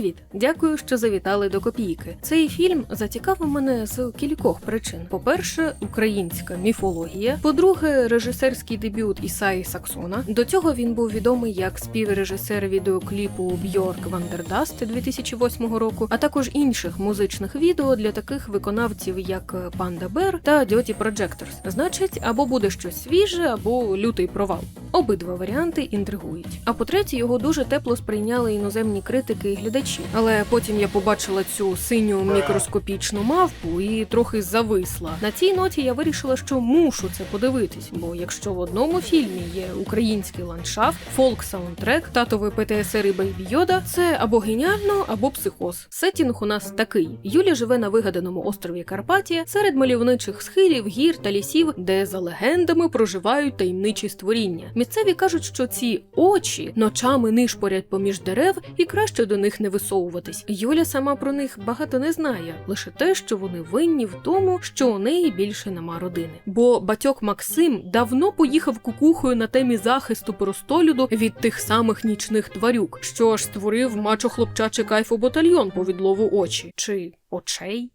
Привіт! Дякую, що завітали до копійки. Цей фільм зацікавив мене з кількох причин: по-перше, українська міфологія. По-друге, режисерський дебют Ісаї Саксона. До цього він був відомий як співрежисер відеокліпу Бьорк Вандердаст 2008 року, а також інших музичних відео для таких виконавців, як Панда Бер та Дьоті Projectors. Значить, або буде щось свіже, або лютий провал. Обидва варіанти інтригують. А по-третє, його дуже тепло сприйняли іноземні критики і глядачі. Але потім я побачила цю синю мікроскопічну мавпу і трохи зависла. На цій ноті я вирішила, що мушу це подивитись. Бо якщо в одному фільмі є український ландшафт, фолк саундтрек, татовий ПТСР і Бейбі Йода, це або геніально, або психоз. Сетінг у нас такий: Юля живе на вигаданому острові Карпатія серед мальовничих схилів, гір та лісів, де за легендами проживають таємничі створіння. Місцеві кажуть, що ці очі ночами нишпорять поміж дерев і краще до них не висовуватись. Юля сама про них багато не знає, лише те, що вони винні в тому, що у неї більше нема родини. Бо батьок Максим давно поїхав кукухою на темі захисту простолюду від тих самих нічних тварюк, що аж створив мачо хлопчачий кайфу батальйон по відлову очі чи очей.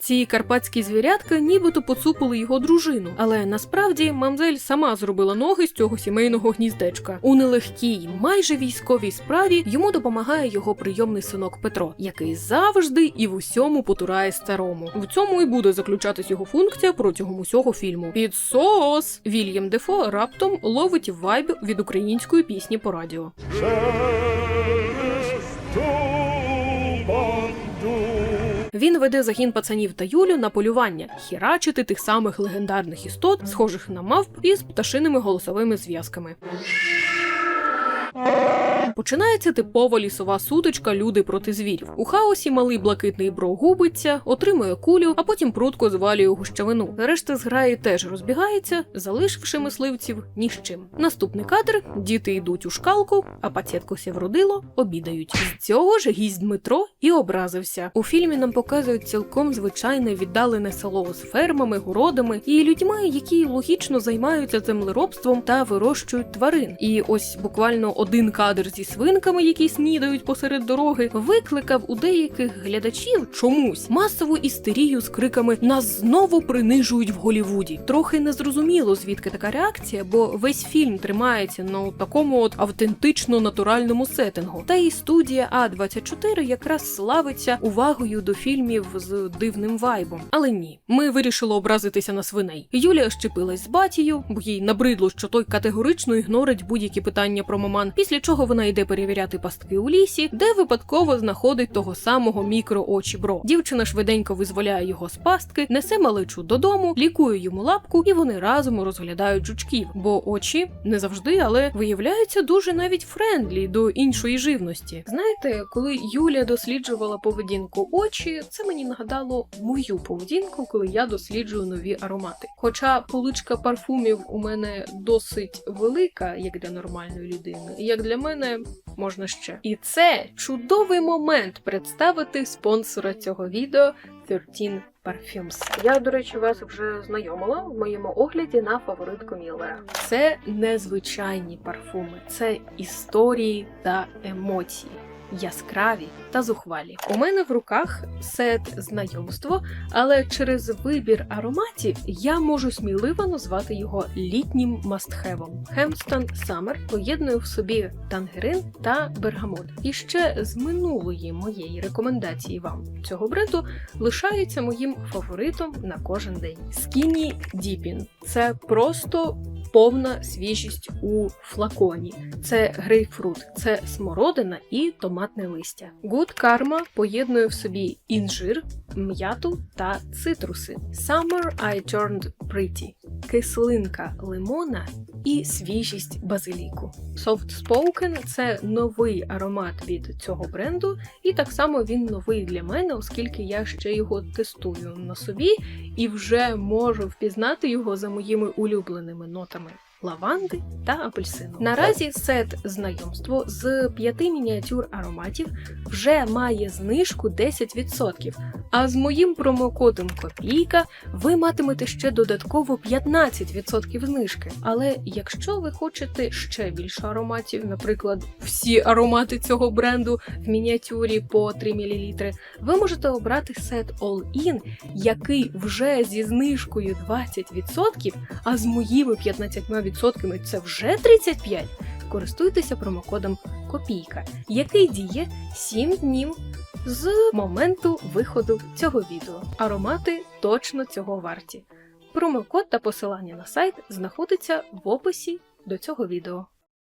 Ці карпатські звірятка нібито поцупили його дружину, але насправді мамзель сама зробила ноги з цього сімейного гніздечка. У нелегкій, майже військовій справі йому допомагає його прийомний синок Петро, який завжди і в усьому потурає старому. В цьому і буде заключатись його функція протягом усього фільму. Підсос! Вільям Дефо раптом ловить вайб від української пісні по радіо. Він веде загін пацанів та Юлю на полювання хірачити тих самих легендарних істот, схожих на мавп із пташиними голосовими зв'язками. Починається типова лісова сутичка люди проти звірів. У хаосі малий блакитний бро губиться, отримує кулю, а потім прутко звалює гущавину. Решта зграї теж розбігається, залишивши мисливців ні з чим. Наступний кадр: діти йдуть у шкалку, а пацієтку сівродило обідають. З цього ж гість Дмитро і образився. У фільмі нам показують цілком звичайне віддалене село з фермами, городами і людьми, які логічно займаються землеробством та вирощують тварин. І ось буквально один кадр зі свинками, які снідають посеред дороги, викликав у деяких глядачів чомусь масову істерію з криками Нас знову принижують в Голівуді. Трохи незрозуміло, звідки така реакція, бо весь фільм тримається на такому от автентично натуральному сеттингу. Та і студія А 24 якраз славиться увагою до фільмів з дивним вайбом. Але ні, ми вирішили образитися на свиней. Юлія щепилась з батією, бо їй набридло, що той категорично ігнорить будь-які питання про маман. Після чого вона йде перевіряти пастки у лісі, де випадково знаходить того самого мікро-очі бро. Дівчина швиденько визволяє його з пастки, несе маличу додому, лікує йому лапку, і вони разом розглядають жучків. Бо очі не завжди, але виявляються дуже навіть френдлі до іншої живності. Знаєте, коли Юля досліджувала поведінку очі, це мені нагадало мою поведінку, коли я досліджую нові аромати. Хоча поличка парфумів у мене досить велика, як для нормальної людини, як для мене можна ще. І це чудовий момент представити спонсора цього відео 13 Parfums. Я, до речі, вас вже знайомила в моєму огляді на фаворитку Міллера. Це незвичайні парфуми, це історії та емоції. Яскраві та зухвалі. У мене в руках сет знайомство, але через вибір ароматів я можу сміливо назвати його літнім мастхевом. Хемстон Summer поєднує в собі тангерин та бергамот. І ще з минулої моєї рекомендації вам цього бренду лишається моїм фаворитом на кожен день. Skinny Dipping – це просто повна свіжість у флаконі. Це грейпфрут, це смородина і томатне листя. Good Karma поєднує в собі інжир, м'яту та цитруси. Summer I Turned Pretty – кислинка лимона і свіжість базиліку. Soft Spoken – це новий аромат від цього бренду, і так само він новий для мене, оскільки я ще його тестую на собі і вже можу впізнати його за моїми улюбленими нотами. Лаванди та апельсину. Наразі сет знайомство з п'яти мініатюр ароматів вже має знижку 10%. А з моїм промокодом Копійка ви матимете ще додатково 15% знижки. Але якщо ви хочете ще більше ароматів, наприклад, всі аромати цього бренду в мініатюрі по 3 мл, ви можете обрати сет All-In, який вже зі знижкою 20%, а з моїми 15% це вже 35%. Користуйтеся промокодом Копійка, який діє 7 днів з моменту виходу цього відео. Аромати точно цього варті. Промокод та посилання на сайт знаходиться в описі до цього відео.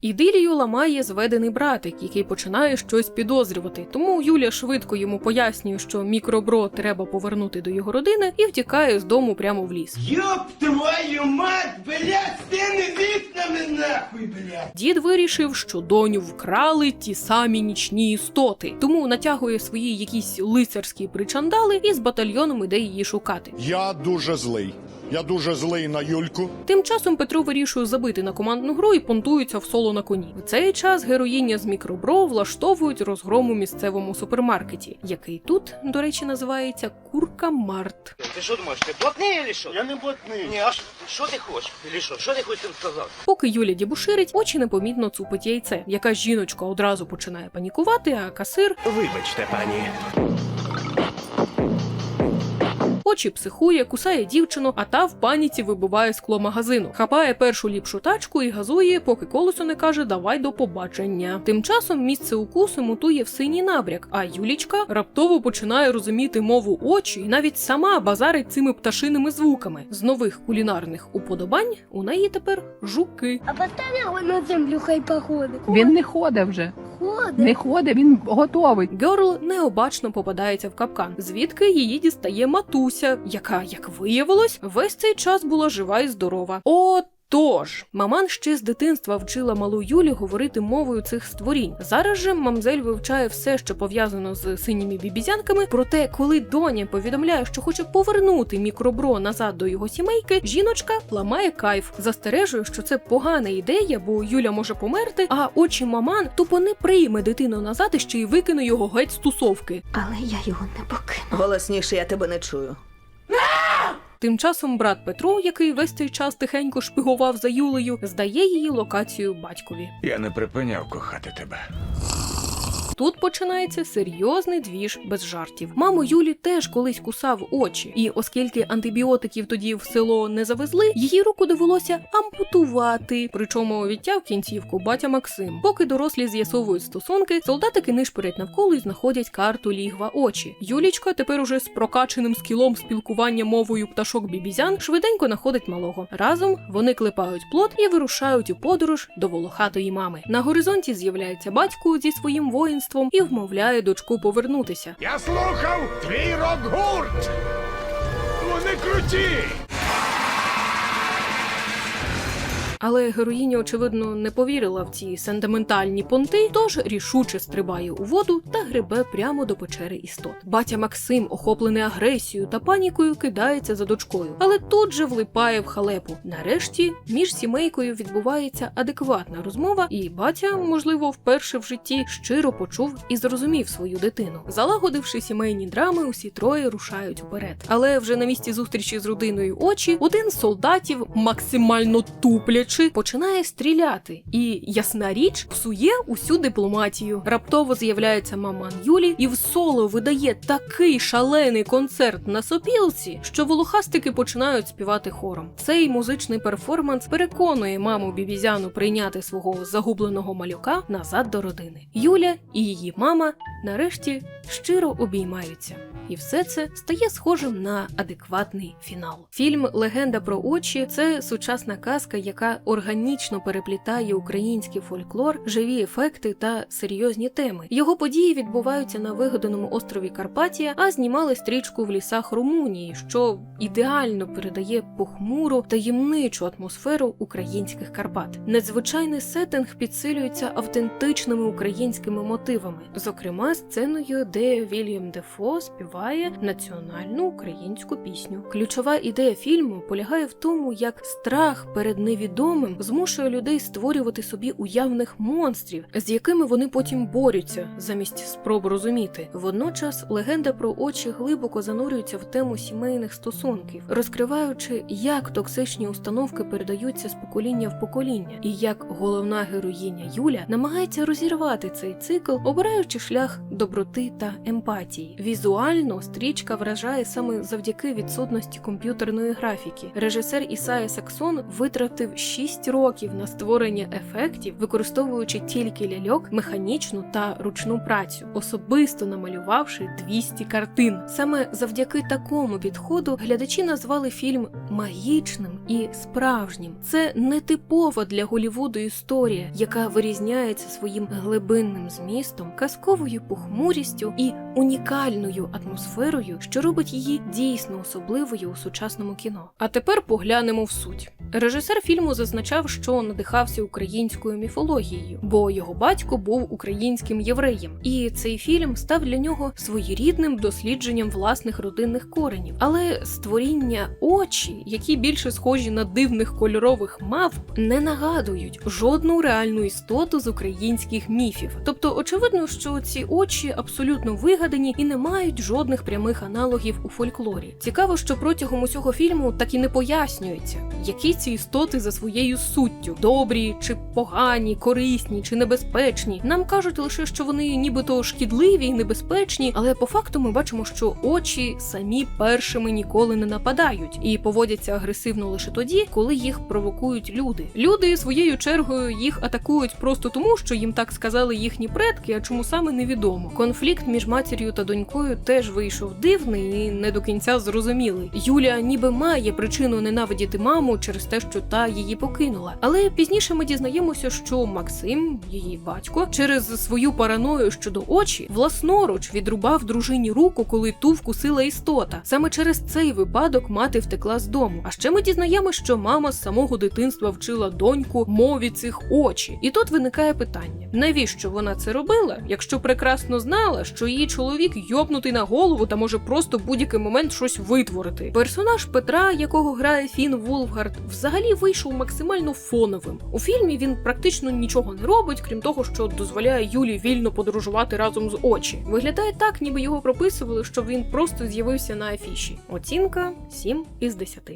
Ідилію ламає зведений братик, який починає щось підозрювати. Тому Юля швидко йому пояснює, що мікробро треба повернути до його родини, і втікає з дому прямо в ліс. Ёб твою мать, блядь, с теми вікнами нахуй, блядь! Дід вирішив, що доню вкрали ті самі нічні істоти, тому натягує свої якісь лицарські причандали і з батальйоном іде її шукати. Я дуже злий. Я дуже злий на Юльку. Тим часом Петро вирішує забити на командну гру і понтується в соло на коні. В цей час героїня з мікробро влаштовують розгром у місцевому супермаркеті, який тут, до речі, називається Курка Март. Ты что думаешь, ты блатный или что? Я не блатний. Не, а ш- что ты хочешь? Или что? Что ты хочешь им сказать? Поки Юля дібуширить, очі непомітно цупить яйце. Яка жіночка одразу починає панікувати, а касир Вибачте, пані. очі психує, кусає дівчину, а та в паніці вибиває скло магазину. Хапає першу ліпшу тачку і газує, поки колесо не каже давай до побачення. Тим часом місце укусу мутує в синій набряк, а Юлічка раптово починає розуміти мову очі і навіть сама базарить цими пташиними звуками. З нових кулінарних уподобань у неї тепер жуки. А постав його на землю, хай походить. Він не ходить вже. Ходить. Не ходить, він готовий. Герл необачно попадається в капкан, звідки її дістає матуся, яка, як виявилось, весь цей час була жива і здорова. Отож, маман ще з дитинства вчила малу Юлі говорити мовою цих створінь. Зараз же мамзель вивчає все, що пов'язано з синіми бібізянками. Проте, коли доня повідомляє, що хоче повернути мікробро назад до його сімейки, жіночка ламає кайф, застережує, що це погана ідея, бо Юля може померти, а очі маман тупо не прийме дитину назад і ще й викине його геть з тусовки. Але я його не покину. Голосніше я тебе не чую. Тим часом брат Петро, який весь цей час тихенько шпигував за Юлею, здає її локацію батькові. Я не припиняв кохати тебе. Тут починається серйозний двіж без жартів. Маму Юлі теж колись кусав очі, і оскільки антибіотиків тоді в село не завезли, її руку довелося ампутувати. Причому відтяв кінцівку батя Максим. Поки дорослі з'ясовують стосунки, солдатики нишпорять навколо і знаходять карту лігва очі. Юлічка тепер уже з прокаченим скілом спілкування мовою пташок бібізян швиденько находить малого. Разом вони клепають плод і вирушають у подорож до волохатої мами. На горизонті з'являється батько зі своїм воїнством і вмовляє дочку повернутися. Я слухав твій рок-гурт! Вони круті! Але героїня, очевидно, не повірила в ці сентиментальні понти, тож рішуче стрибає у воду та гребе прямо до печери істот. Батя Максим, охоплений агресією та панікою, кидається за дочкою, але тут же влипає в халепу. Нарешті між сімейкою відбувається адекватна розмова, і батя, можливо, вперше в житті щиро почув і зрозумів свою дитину. Залагодивши сімейні драми, усі троє рушають уперед. Але вже на місці зустрічі з родиною очі один з солдатів максимально туплячи починає стріляти, і ясна річ псує усю дипломатію. Раптово з'являється маман Юлі і в соло видає такий шалений концерт на сопілці, що волохастики починають співати хором. Цей музичний перформанс переконує маму бібізяну прийняти свого загубленого малюка назад до родини. Юля і її мама нарешті щиро обіймаються. І все це стає схожим на адекватний фінал. Фільм Легенда про очі це сучасна казка, яка органічно переплітає український фольклор, живі ефекти та серйозні теми. Його події відбуваються на вигаданому острові Карпатія, а знімали стрічку в лісах Румунії, що ідеально передає похмуру таємничу атмосферу українських Карпат. Надзвичайний сеттинг підсилюється автентичними українськими мотивами, зокрема сценою, де Вільям Дефо співає співає національну українську пісню. Ключова ідея фільму полягає в тому, як страх перед невідомим змушує людей створювати собі уявних монстрів, з якими вони потім борються, замість спроб розуміти. Водночас легенда про очі глибоко занурюється в тему сімейних стосунків, розкриваючи, як токсичні установки передаються з покоління в покоління, і як головна героїня Юля намагається розірвати цей цикл, обираючи шлях доброти та емпатії. Візуально стрічка вражає саме завдяки відсутності комп'ютерної графіки. Режисер Ісая Саксон витратив 6 років на створення ефектів, використовуючи тільки ляльок, механічну та ручну працю, особисто намалювавши 200 картин. Саме завдяки такому підходу глядачі назвали фільм магічним і справжнім. Це не типова для Голівуду історія, яка вирізняється своїм глибинним змістом, казковою похмурістю і унікальною атмосферою, що робить її дійсно особливою у сучасному кіно. А тепер поглянемо в суть. Режисер фільму зазначав, що надихався українською міфологією, бо його батько був українським євреєм, і цей фільм став для нього своєрідним дослідженням власних родинних коренів. Але створіння очі, які більше схожі на дивних кольорових мавп, не нагадують жодну реальну істоту з українських міфів. Тобто, очевидно, що ці очі абсолютно вигадані і не мають жодних прямих аналогів у фольклорі. Цікаво, що протягом усього фільму так і не пояснюється, які ці істоти за своєю суттю добрі чи погані, корисні чи небезпечні. Нам кажуть лише, що вони нібито шкідливі і небезпечні, але по факту ми бачимо, що очі самі першими ніколи не нападають і поводяться агресивно лише тоді, коли їх провокують люди. Люди своєю чергою їх атакують просто тому, що їм так сказали їхні предки, а чому саме невідомо. Конфлікт між матір'ю та донькою теж вийшов дивний і не до кінця зрозумілий. Юля ніби має причину ненавидіти маму через те, що та її покинула. Але пізніше ми дізнаємося, що Максим, її батько, через свою параною щодо очі, власноруч відрубав дружині руку, коли ту вкусила істота. Саме через цей випадок мати втекла з дому. А ще ми дізнаємося, що мама з самого дитинства вчила доньку мові цих очі. І тут виникає питання: навіщо вона це робила, якщо прекрасно знала, що її чоловік йобнутий на голову та може просто будь-який момент щось витворити. Персонаж Петра, якого грає Фін Вулфгард, взагалі вийшов максимально фоновим. У фільмі він практично нічого не робить, крім того, що дозволяє Юлі вільно подорожувати разом з очі. Виглядає так, ніби його прописували, щоб він просто з'явився на афіші. Оцінка 7 із 10.